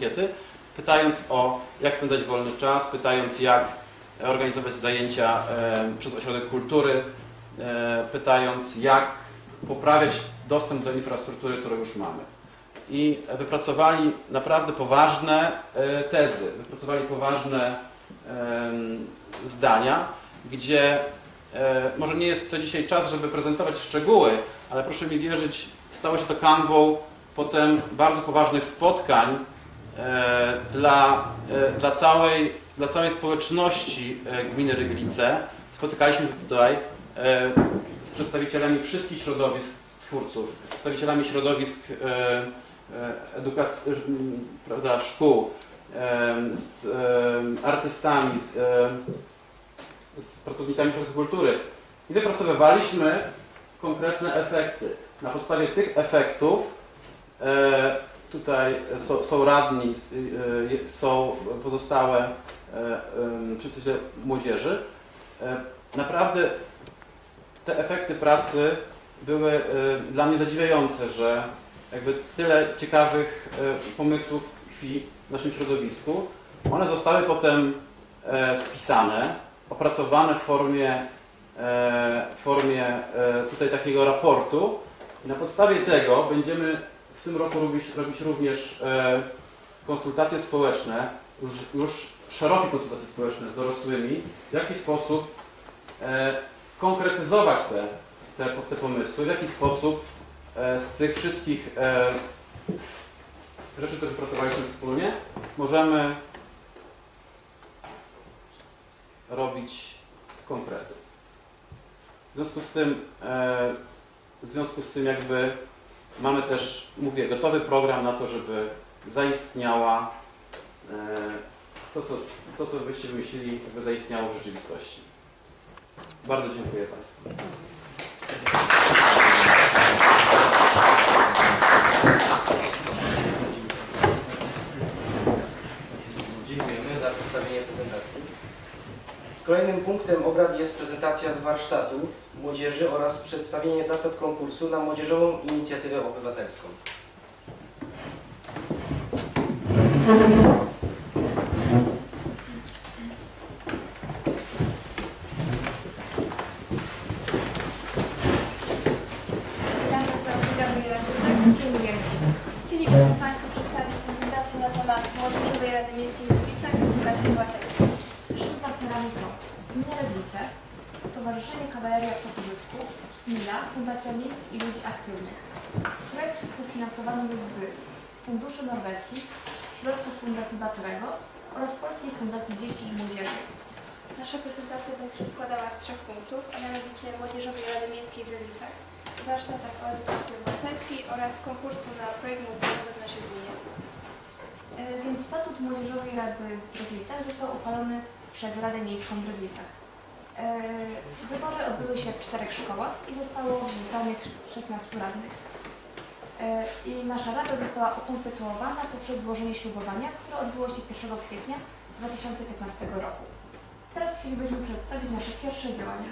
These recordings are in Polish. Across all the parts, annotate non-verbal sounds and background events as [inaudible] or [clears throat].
ankiety, pytając o jak spędzać wolny czas, pytając jak organizować zajęcia e, przez ośrodek kultury, e, pytając jak poprawiać dostęp do infrastruktury, którą już mamy. I wypracowali naprawdę poważne e, tezy, wypracowali poważne zdania, gdzie może nie jest to dzisiaj czas, żeby prezentować szczegóły, ale proszę mi wierzyć, stało się to kanwą potem bardzo poważnych spotkań dla, e, dla, całej, dla całej społeczności e, gminy Ryglice. Spotykaliśmy się tutaj e, z przedstawicielami wszystkich środowisk twórców, przedstawicielami środowisk e, e, edukacji, prawda, szkół, e, z e, artystami, z, e, z pracownikami środków kultury i wypracowywaliśmy konkretne efekty. Na podstawie tych efektów e, tutaj są, są radni, s- e, są pozostałe przedstawiciele młodzieży. E, Naprawdę te efekty pracy były e, dla mnie zadziwiające, że jakby tyle ciekawych e, pomysłów tkwi w naszym środowisku. One zostały potem spisane, opracowane w formie, w formie tutaj takiego raportu. Na podstawie tego będziemy w tym roku robić, robić również e, konsultacje społeczne, już, już szerokie konsultacje społeczne z dorosłymi, w jaki sposób e, konkretyzować te, te, te pomysły, w jaki sposób e, z tych wszystkich e, rzeczy, które wypracowaliśmy wspólnie, możemy robić konkrety. W związku z tym, e, w związku z tym jakby mamy też, mówię, gotowy program na to, żeby zaistniała e, to, co, to, co byście wymyślili, żeby zaistniało w rzeczywistości. Bardzo dziękuję Państwu. Dziękujemy za przedstawienie prezentacji. Kolejnym punktem obrad jest prezentacja z warsztatów młodzieży oraz przedstawienie zasad konkursu na Młodzieżową Inicjatywę Obywatelską. Chcielibyśmy Państwu przedstawić prezentację na temat Młodzieżowej Rady Miejskiej w Gliwicach i Edukacji Obywatelskiej. Naszymi partnerami są Gmina Redlice, Stowarzyszenie Kawaleria w Toporzysku, Gmina, Fundacja Miejsc i Ludzi Aktywnych. Projekt współfinansowany jest z Funduszy Norweskich, środków Fundacji Batorego oraz Polskiej Fundacji Dzieci i Młodzieży. Nasza prezentacja będzie się składała z trzech punktów, a mianowicie Młodzieżowej Rady Miejskiej w Gliwicach, warsztatach o edukacji obywatelskiej oraz konkursu na projekt młodzieżowy w naszej gminie. E, Więc statut Młodzieżowej Rady w Rydlicach został uchwalony przez Radę Miejską w Rydlicach. E, Wybory odbyły się w czterech szkołach i zostało wybranych 16 radnych. E, I nasza rada została ukonstytuowana poprzez złożenie ślubowania, które odbyło się 1 kwietnia 2015 roku. Teraz chcielibyśmy przedstawić nasze pierwsze działania.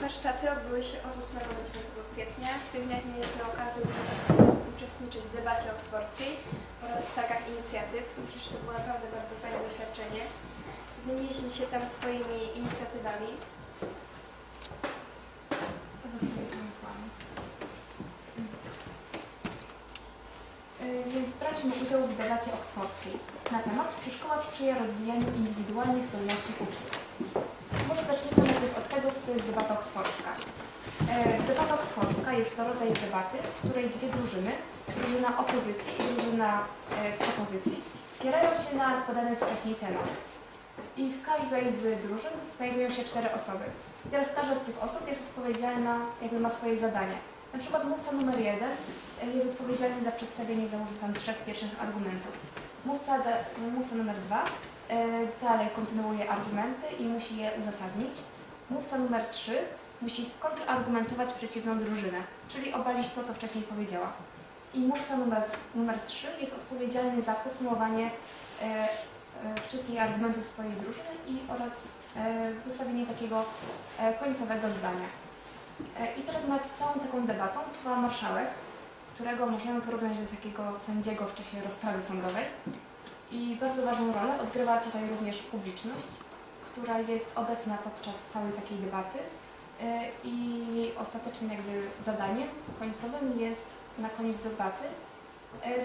Warsztaty odbyły się od 8 do 9 kwietnia. W tych dniach mieliśmy okazję uczest- uczestniczyć w debacie oksfordzkiej oraz targach inicjatyw. Myślę, że to było naprawdę bardzo fajne doświadczenie. Wymieniliśmy się tam swoimi inicjatywami. Y, Więc braliśmy udział w debacie oksfordzkiej na temat, czy szkoła sprzyja rozwijaniu indywidualnych zdolności uczniów. Może zacznijmy najpierw od tego, co to jest debata oksfordzka. E, Debata oksfordzka jest to rodzaj debaty, w której dwie drużyny, drużyna opozycji i drużyna e, propozycji, spierają się na podany wcześniej temat. I w każdej z drużyn znajdują się cztery osoby. I teraz każda z tych osób jest odpowiedzialna, jakby ma swoje zadanie. Na przykład mówca numer jeden e, jest odpowiedzialny za przedstawienie, załóżmy tam, trzech pierwszych argumentów. Mówca, mówca numer dwa e, dalej kontynuuje argumenty i musi je uzasadnić. Mówca numer trzy musi skontrargumentować przeciwną drużynę, czyli obalić to, co wcześniej powiedziała. I mówca numer, numer trzy jest odpowiedzialny za podsumowanie e, wszystkich argumentów swojej drużyny i oraz e, wystawienie takiego e, końcowego zdania. E, I teraz nad całą taką debatą czuwa marszałek, którego możemy porównać do takiego sędziego w czasie rozprawy sądowej. I bardzo ważną rolę odgrywa tutaj również publiczność, która jest obecna podczas całej takiej debaty. E, I jej ostatecznym jakby zadaniem końcowym jest na koniec debaty e,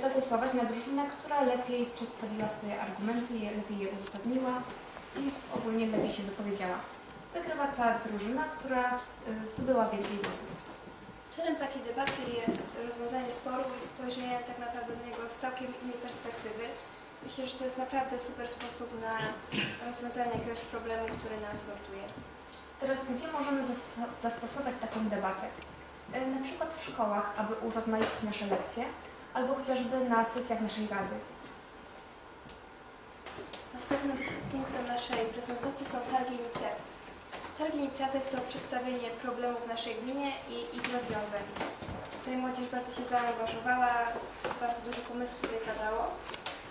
zagłosować na drużynę, która lepiej przedstawiła swoje argumenty, je, lepiej je uzasadniła i ogólnie lepiej się wypowiedziała. Wygrywa ta drużyna, która e, zdobyła więcej głosów. Celem takiej debaty jest rozwiązanie sporu i spojrzenie tak naprawdę na niego z całkiem innej perspektywy. Myślę, że to jest naprawdę super sposób na rozwiązanie jakiegoś problemu, który nas sortuje. Teraz gdzie możemy zasto- zastosować taką debatę? E, Na przykład w szkołach, aby urozmaicić nasze lekcje, albo chociażby na sesjach naszej rady. Następnym punktem naszej prezentacji są targi inicjatyw. Targi inicjatyw to przedstawienie problemów w naszej gminie i ich rozwiązań. Tutaj młodzież bardzo się zaangażowała, bardzo dużo pomysłów tutaj padało.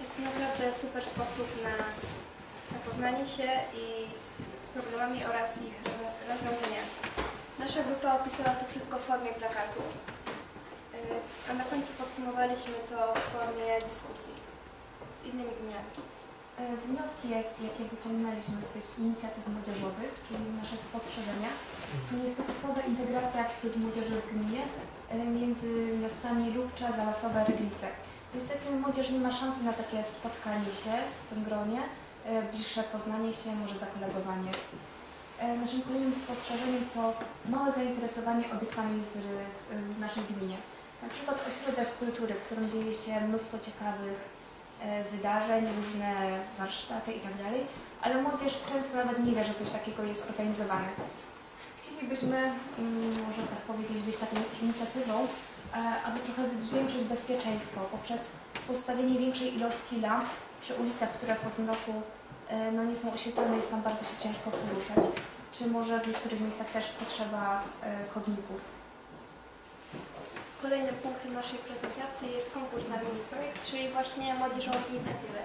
Jest to naprawdę super sposób na zapoznanie się i z, z problemami oraz ich ro- rozwiązaniami. Nasza grupa opisała to wszystko w formie plakatu, a na końcu podsumowaliśmy to w formie dyskusji z innymi gminami. E, Wnioski, jak- jakie wyciągnęliśmy z tych inicjatyw młodzieżowych, czyli nasze spostrzeżenia, to niestety słaba integracja wśród młodzieży w gminie e, między miastami Lubcza, Zalasowe, Ryglice. Niestety młodzież nie ma szansy na takie spotkanie się w tym gronie, e, bliższe poznanie się, może zakolegowanie. E, Naszym kolejnym spostrzeżeniem to małe zainteresowanie obiektami w, w naszej gminie. Na przykład ośrodek kultury, w którym dzieje się mnóstwo ciekawych e, wydarzeń, różne warsztaty itd., ale młodzież często nawet nie wie, że coś takiego jest organizowane. Chcielibyśmy, mm, może tak powiedzieć, być taką inicjatywą, e, aby trochę zwiększyć bezpieczeństwo poprzez postawienie większej ilości lamp przy ulicach, które po zmroku e, no, nie są oświetlone, jest tam bardzo się ciężko poruszać. Czy może w niektórych miejscach też potrzeba chodników. Kolejnym punktem naszej prezentacji jest konkurs na mini projekt, czyli właśnie młodzieżową inicjatywę.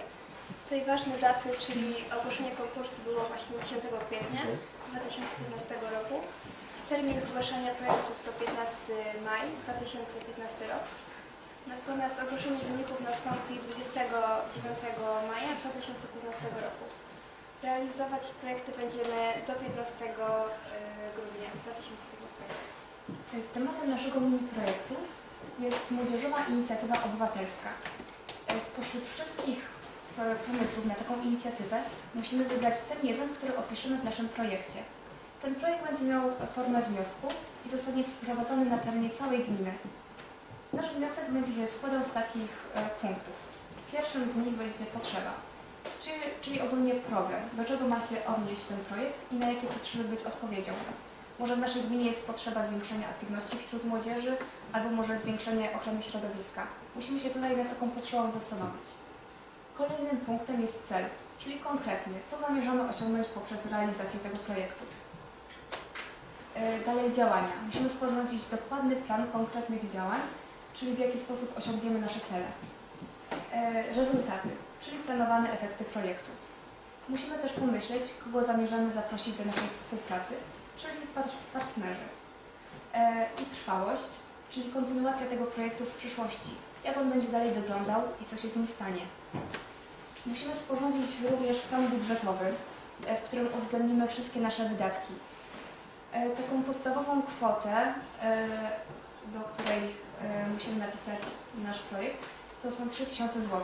Tutaj ważne daty, czyli ogłoszenie konkursu było właśnie 10 kwietnia 2015 roku. Termin zgłaszania projektów to 15 maj 2015 rok. Natomiast ogłoszenie wyników nastąpi 29 maja 2015 roku. Realizować projekty będziemy do 15 grudnia 2015 roku. Tematem naszego mini projektu jest Młodzieżowa Inicjatywa Obywatelska. E, Spośród wszystkich e, pomysłów na taką inicjatywę musimy wybrać ten jeden, który opiszemy w naszym projekcie. Ten projekt będzie miał formę wniosku i zostanie przeprowadzony na terenie całej gminy. Nasz wniosek będzie się składał z takich e, punktów. Pierwszym z nich będzie potrzeba, czyli, czyli ogólnie problem, do czego ma się odnieść ten projekt i na jakie potrzeby być odpowiedzią. Może w naszej gminie jest potrzeba zwiększenia aktywności wśród młodzieży, albo może zwiększenie ochrony środowiska. Musimy się tutaj nad taką potrzebą zastanowić. Kolejnym punktem jest cel, czyli konkretnie, co zamierzamy osiągnąć poprzez realizację tego projektu. E, Dalej działania. Musimy sporządzić dokładny plan konkretnych działań, czyli w jaki sposób osiągniemy nasze cele. E, Rezultaty, czyli planowane efekty projektu. Musimy też pomyśleć, kogo zamierzamy zaprosić do naszej współpracy, czyli part- partnerzy. E, I trwałość, czyli kontynuacja tego projektu w przyszłości. Jak on będzie dalej wyglądał i co się z nim stanie. Musimy sporządzić również plan budżetowy, e, w którym uwzględnimy wszystkie nasze wydatki. E, Taką podstawową kwotę, do której musimy napisać nasz projekt, to są 3000 zł.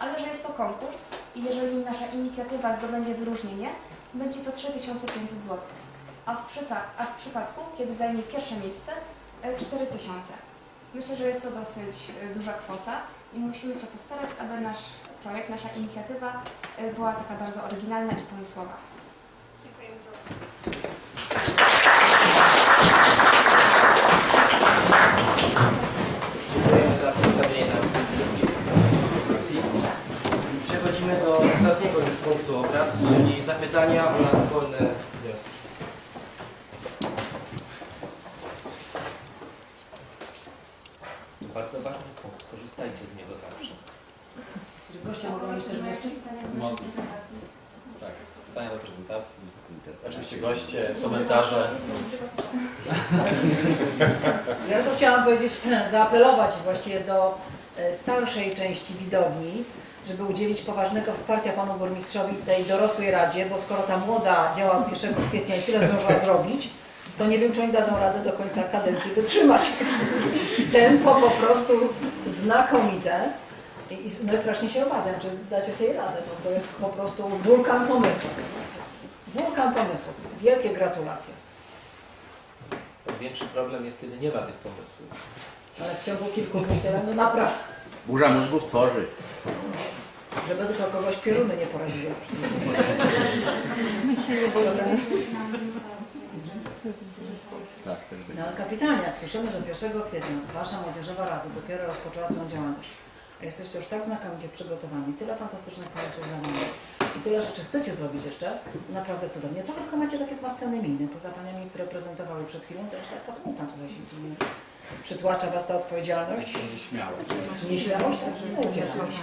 Ale że jest to konkurs i jeżeli nasza inicjatywa zdobędzie wyróżnienie, będzie to 3500 zł. A w, a w przypadku, kiedy zajmie pierwsze miejsce, e, 4000. Myślę, że jest to dosyć e, duża kwota i musimy się postarać, aby nasz projekt, nasza inicjatywa e, była taka bardzo oryginalna i pomysłowa. Dziękujemy za uwagę. Dziękujemy za przedstawienie nam tych wszystkich informacji. Przechodzimy do ostatniego już punktu obrad, czyli zapytania oraz wolne wnioski. To bardzo ważny punkt, korzystajcie z niego zawsze. Czy goście mogą mieć też. Tak, pytania do prezentacji. Oczywiście goście, komentarze. Ja to chciałam powiedzieć, [clears throat] zaapelować właściwie do e, starszej części widowni, żeby udzielić poważnego wsparcia panu burmistrzowi tej dorosłej radzie, bo skoro ta młoda działa od 1 kwietnia i tyle zdążyła [laughs] zrobić, to nie wiem, czy oni dadzą radę do końca kadencji wytrzymać. [laughs] Tempo po prostu znakomite. I, i no i strasznie się obawiam, czy dacie sobie radę. To, to jest po prostu wulkan pomysłów. Wulkan pomysłów. Wielkie gratulacje. Większy problem jest, kiedy nie ma tych pomysłów. Ale w ciągu kilku dni tyle, no naprawdę. Burza mózgów tworzy. Żeby tylko kogoś pioruny nie poraziły. Proszę. Tak, też No ale kapitalnie, jak słyszymy, że 1 kwietnia Wasza Młodzieżowa Rada dopiero rozpoczęła swoją działalność, a jesteście już tak znakomicie przygotowani, tyle fantastycznych pomysłów za Wami i tyle rzeczy chcecie zrobić jeszcze, naprawdę cudownie. Trochę tylko macie takie zmartwione miny, poza Paniami, które prezentowały przed chwilą, to już taka smutna tutaj siedzi. nie? Przytłacza Was ta odpowiedzialność? Nieśmiałość? No, gdzie tam nieśmiałość?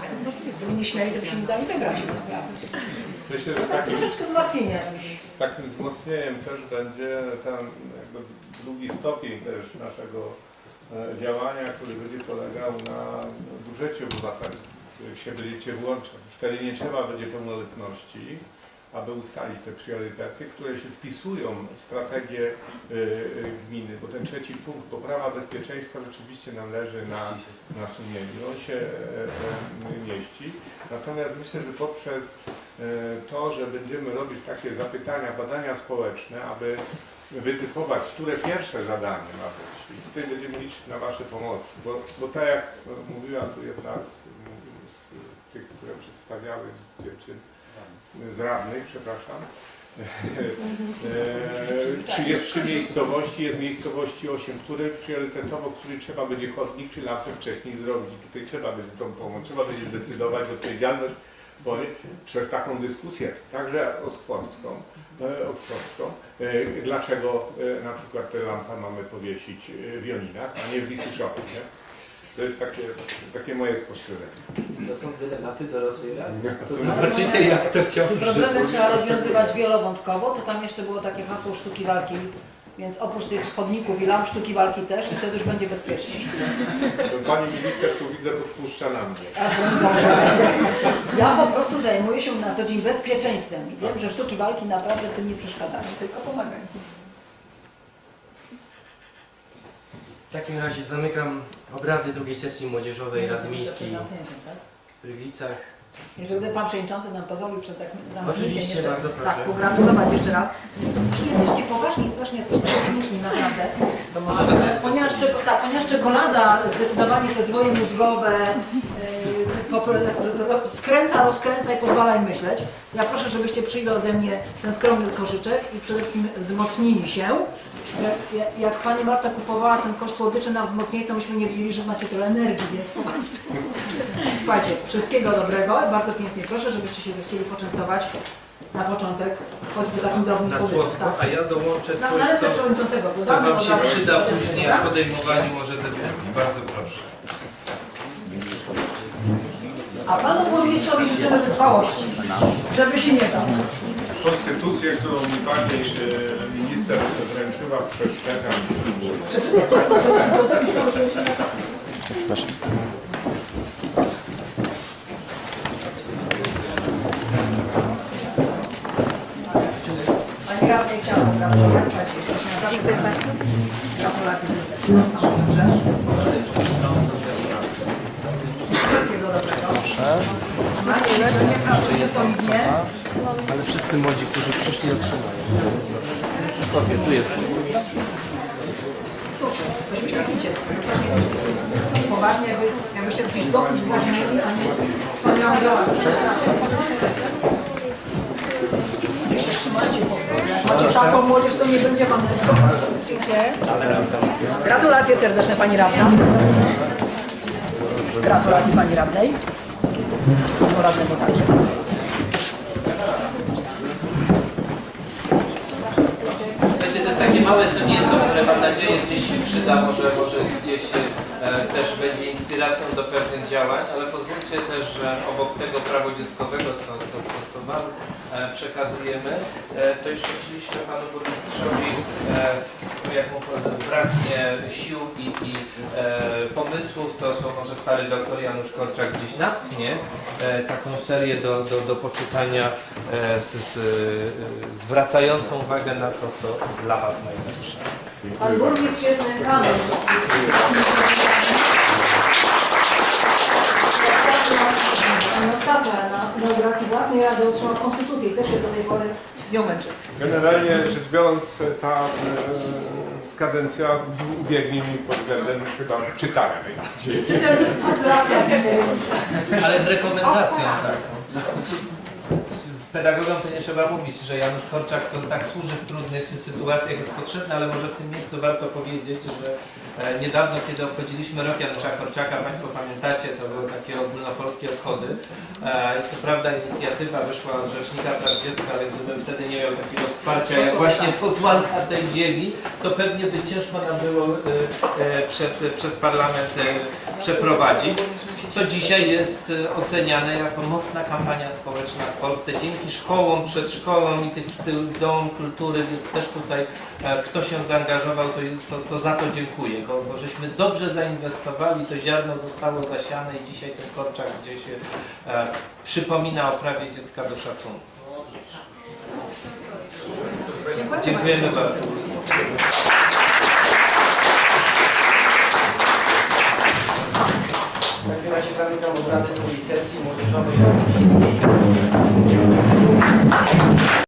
Gdyby nie śmiali, to by się nie dali wygrać, naprawdę. Myślę, że tak takim, troszeczkę zmartwienia takim wzmocnieniem też będzie ten jakby drugi stopień też naszego e, działania, który będzie polegał na budżecie obywatelskim, w który się będziecie włączać. Wtedy nie trzeba będzie pełnoletności, aby ustalić te priorytety, które się wpisują w strategię y, y, gminy, bo ten trzeci punkt, poprawa bezpieczeństwa rzeczywiście nam leży na, na sumieniu. On się e, e, mieści. Natomiast myślę, że poprzez e, to, że będziemy robić takie zapytania, badania społeczne, aby wytypować, które pierwsze zadanie ma być. I tutaj będziemy liczyć na Wasze pomocy, bo, bo tak jak e, mówiła tu jedna z, z tych, które przedstawiały dziewczyn, z radnych, przepraszam, e, [laughs] czy jest trzy miejscowości, jest miejscowości 8, które priorytetowo, który trzeba będzie chodnik czy lampę wcześniej zrobić. Tutaj trzeba będzie tą pomoc, trzeba będzie zdecydować odpowiedzialność ponieść przez taką dyskusję, także oskworską, e, oksfordzką, e, dlaczego e, na przykład tę lampę mamy powiesić e, w Joninach, a nie w Wisłuszowie, nie? To jest takie, takie moje spostrzeżenie. To są dylematy dorosłej rady. To zobaczycie, jak to ciąży. Problemy trzeba rozwiązywać wielowątkowo, to tam jeszcze było takie hasło sztuki walki, więc oprócz tych chodników i lamp sztuki walki też i wtedy już będzie bezpiecznie. Pani minister tu widzę podpuszcza na mnie. A broń Boże. Ja po prostu zajmuję się na co dzień bezpieczeństwem i wiem, że sztuki walki naprawdę w tym nie przeszkadzają, tylko pomagają. W takim razie zamykam obrady drugiej sesji Młodzieżowej Rady Miejskiej tak? w Rywicach. Jeżeli Pan Przewodniczący nam pozwolił przed zamknięciem Oczywiście, jeszcze, bardzo proszę. tak, pogratulować jeszcze raz. Jeśli jesteście poważni i strasznie coś takiego smutni, naprawdę, To może do ponieważ, czeko- tak, ponieważ czekolada zdecydowanie te zwoje mózgowe yy, ro- skręca, rozkręca i pozwala im myśleć. Ja proszę, żebyście przyjęli ode mnie ten skromny koszyczek i przede wszystkim wzmocnili się. Jak, jak, Pani Marta kupowała ten kosz słodyczy na wzmocnienie, to myśmy nie wiedzieli, że macie tyle energii, więc po prostu. Słuchajcie, wszystkiego dobrego i bardzo pięknie proszę, żebyście się zechcieli poczęstować na początek, choćby takim drobnym Na słodyczem. słodko, Tak. a ja dołączę Na, coś, na ręce co, przewodniczącego. co Wam od się razu. przyda później Tak? w podejmowaniu może decyzji. Bardzo proszę. A panu burmistrzowi życzymy wytrwałości, żeby się nie dał. Konstytucję, którą mi pani e, minister wręczyła, przestrzegam ślubu. Pani radnej chciałam. Słuchajcie, proszę naprawdę. Gratulacje. Dobrze. Wszystkiego dobrego. Macie, że nie pracujecie solidnie. Ale wszyscy młodzi, którzy przyszli, otrzymają. Kopię, tu jest. Super. Się napicie. Poważnie, jakby, jakbyście jakiś dopis włożyli, a nie wspaniały działacz. Trzymajcie po prostu. Jak macie taką młodzież, to nie będzie wam. Gratulacje serdeczne Pani Radna. Gratulacje Pani Radnej. Panu Radnemu także. Wiecie, to jest takie małe co nieco, które mam nadzieję gdzieś się przyda, może, może gdzieś też będzie inspiracją do pewnych działań, ale pozwólcie też, że obok tego prawo dzieckowego, co, co, co, co Wam e, przekazujemy, e, to jeszcze chcieliśmy Panu Burmistrzowi, e, jak mu braknie sił i, i e, pomysłów, to, to może stary doktor Janusz Korczak gdzieś natchnie e, taką serię do, do, do poczytania e, z, z, e, zwracającą uwagę na to, co dla Was najlepsze. Pan burmistrz jest nękany. Ostatnio na inauguracji własnej rady otrzymał konstytucję i też się do tej pory z nią męczy. Generalnie rzecz biorąc, ta e, kadencja ubiegnie mi pod względem chyba czytania najbardziej. Czytelnictwo wzrasta. Ale z rekomendacją taką. Pedagogom to nie trzeba mówić, że Janusz Korczak to tak służy w trudnych sytuacjach, jest potrzebny, ale może w tym miejscu warto powiedzieć, że e, niedawno, kiedy obchodziliśmy rok Janusza Korczaka, Państwo pamiętacie, to były takie ogólnopolskie obchody. E, I co prawda inicjatywa wyszła od Rzecznika Praw Dziecka, ale gdybym wtedy nie miał takiego wsparcia jak właśnie posłanka tej dzieli, to pewnie by ciężko nam było e, przez, przez parlament przeprowadzić co dzisiaj jest e, oceniane jako mocna kampania społeczna w Polsce dzięki szkołom, przedszkolom i tych, tym domom kultury, więc też tutaj e, kto się zaangażował, to, to, to za to dziękuję, bo, bo żeśmy dobrze zainwestowali, to ziarno zostało zasiane i dzisiaj ten korczak gdzieś e, przypomina o prawie dziecka do szacunku. Dziękujemy bardzo. l'autorità mostrata in cui i sessi moteggiavano i corpi.